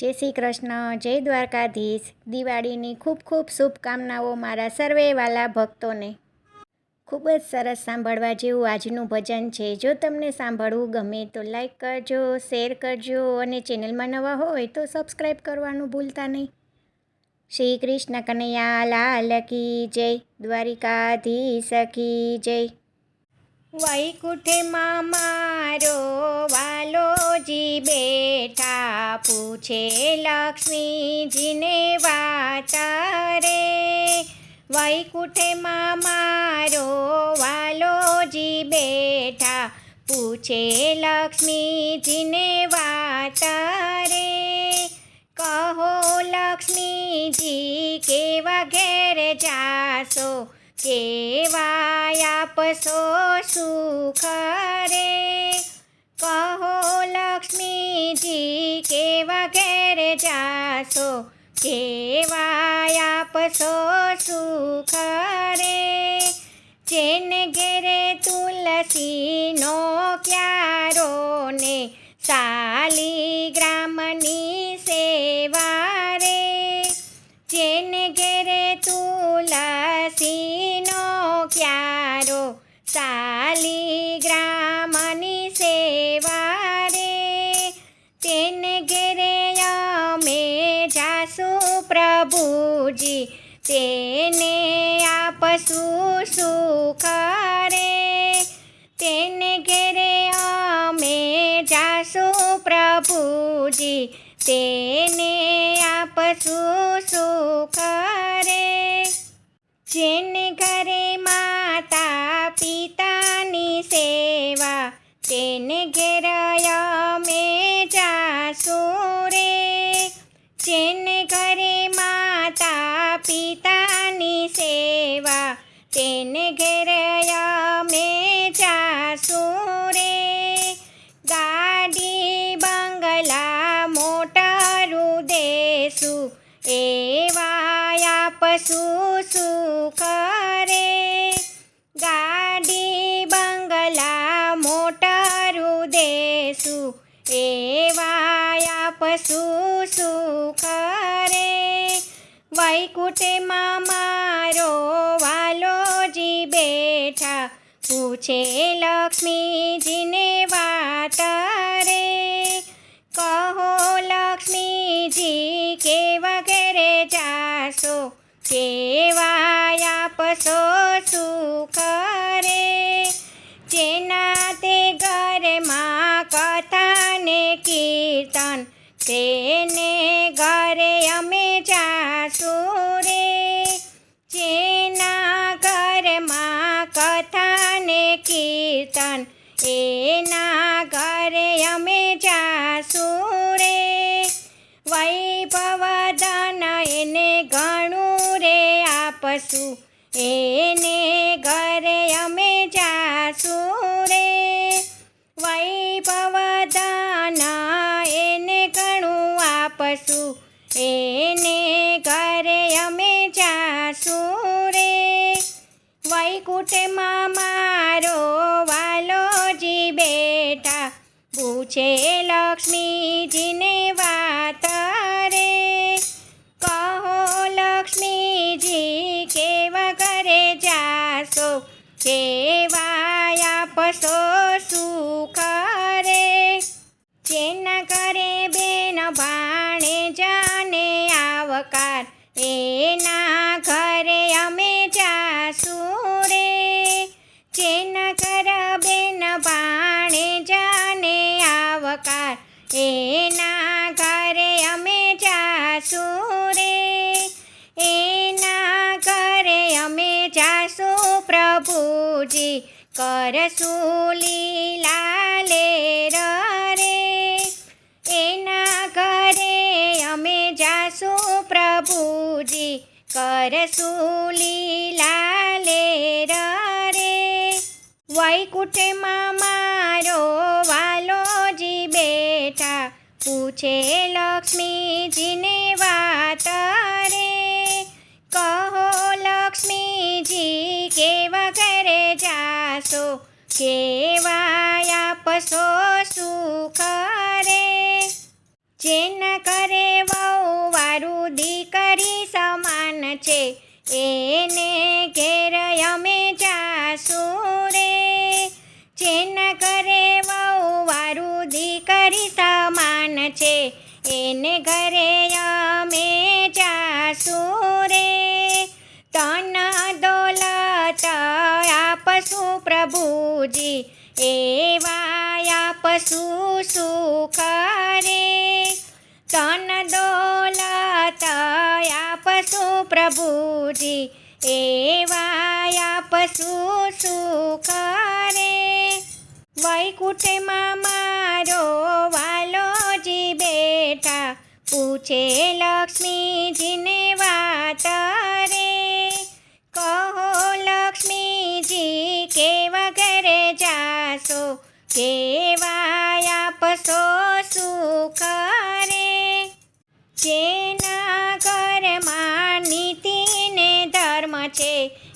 જય શ્રી કૃષ્ણ, જય દ્વારકાધીશ. દિવાળીની ખૂબ ખૂબ શુભકામનાઓ મારા સર્વે વાલા ભક્તોને. ખૂબ જ સરસ સાંભળવા જેવું આજનું ભજન છે. જો તમને સાંભળવું ગમે તો લાઈક કરજો, શેર કરજો અને ચેનલમાં નવા હોય તો સબસ્ક્રાઈબ કરવાનું ભૂલતા નહીં. શ્રી કૃષ્ણ કનૈયા, લાલ કી જય. દ્વારિકાધીશ કી જય. વૈકુંઠમાં મારો વાલોજી બેઠા પૂછે લક્ષ્મીજીને વાત રે વૈકુંઠમાં મારો વાલોજી બેઠા પૂછે લક્ષ્મીજીને વાત રે કહો લક્ષ્મીજી કેવા ઘેર જાશો કેવા આપશો સુખ રે કહો લક્ષ્મીજી, કેવા ઘેર જાશો? કેવા આપશો સુખ રે? જેને ઘેરે તુલસીનો ક્યારો ને શાલિગ્રામની સેવા રે? જેને ઘેરે તુલસીનો ક્યારો શાલિગ્રામની પ્રભુજી તેને આપશુ સુખ રે તેને ઘેરે અમે જાશું પ્રભુજી, તેને આપશુ સુખ રે જેને ઘરે માતા પિતાની સેવા, તેને ઘેર દેશું પશુ સુખ રે. ગાડી, બંગલા, મોટરું દેશું એવાયા પશુ સુખ રે. વૈકુંઠમાં મારો વાલોજી બેઠા. પૂછે લક્ષ્મીજીને આપશો સુખ જેના તે ઘરમાં કથાને કીર્તન, તેને ઘરે અમે જાશું રે. જેના ઘરમાં કથાને કીર્તન, એના ઘરે અમે જાશું રે. વૈભવ ધન એને ઘણું રે આપશું એને ઘરે અમે જાશું રે. વૈભવ દાના એને ઘણું આપશું. એને ઘરે અમે જાશું રે. વૈકુંઠમાં મારો વાલોજી બેટા પૂછે લક્ષ્મીજીને વાત જાશો પશો સુખ રે? જેના ઘરે બેન ભાણે જાને આવકાર એના ઘરે અમે પ્રભુજી લાલે રે એના ઘરે અમે જાશું પ્રભુજી. કરસુલી લાલે રે વૈકુંઠમાં મારો વાલોજી બેઠા. પૂછે લક્ષ્મીજીને વાત જાશો કેવા આપશો સુખ રે જેન કરે વહુ વારું દીકરી સમાન છે, એને ઘેર અમે જાશું રે જેન કરે વહુ વારું દીકરી સમાન છે, એને ઘરે અમે જાશું રે તન દોલત આપશું પ્રભુજી એવાયા પશુ સુખ રે તન દોલત પશુ પ્રભુજી. એવાયા પશુ સુખ રે વૈકુંઠમાં મારો વાલોજી બેઠા. પૂછે લક્ષ્મીજીને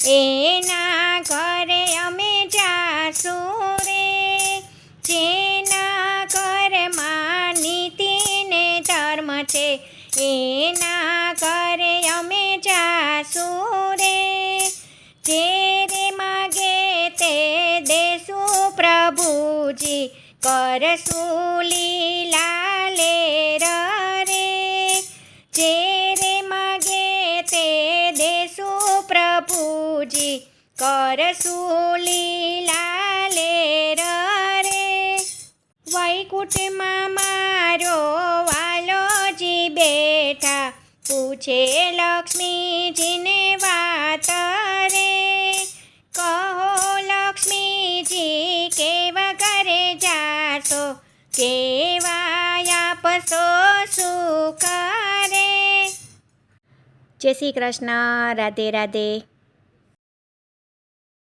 એના ઘરે અમે જાશું રે. જેના ઘરમાં નીતિ ને ધર્મ છે એના ઘરે અમે જાશું રે. જે રે માગે તે દેશું પ્રભુજી, કરશું લીલા કરશું લીલા રે વૈકુંઠમાં મારો વાલોજી બેઠા પૂછે લક્ષ્મીજીને વાત રે કહો લક્ષ્મીજી કેવા કરે જાશો કેવા આપશો શું કરે જય શ્રી કૃષ્ણ રાધે રાધે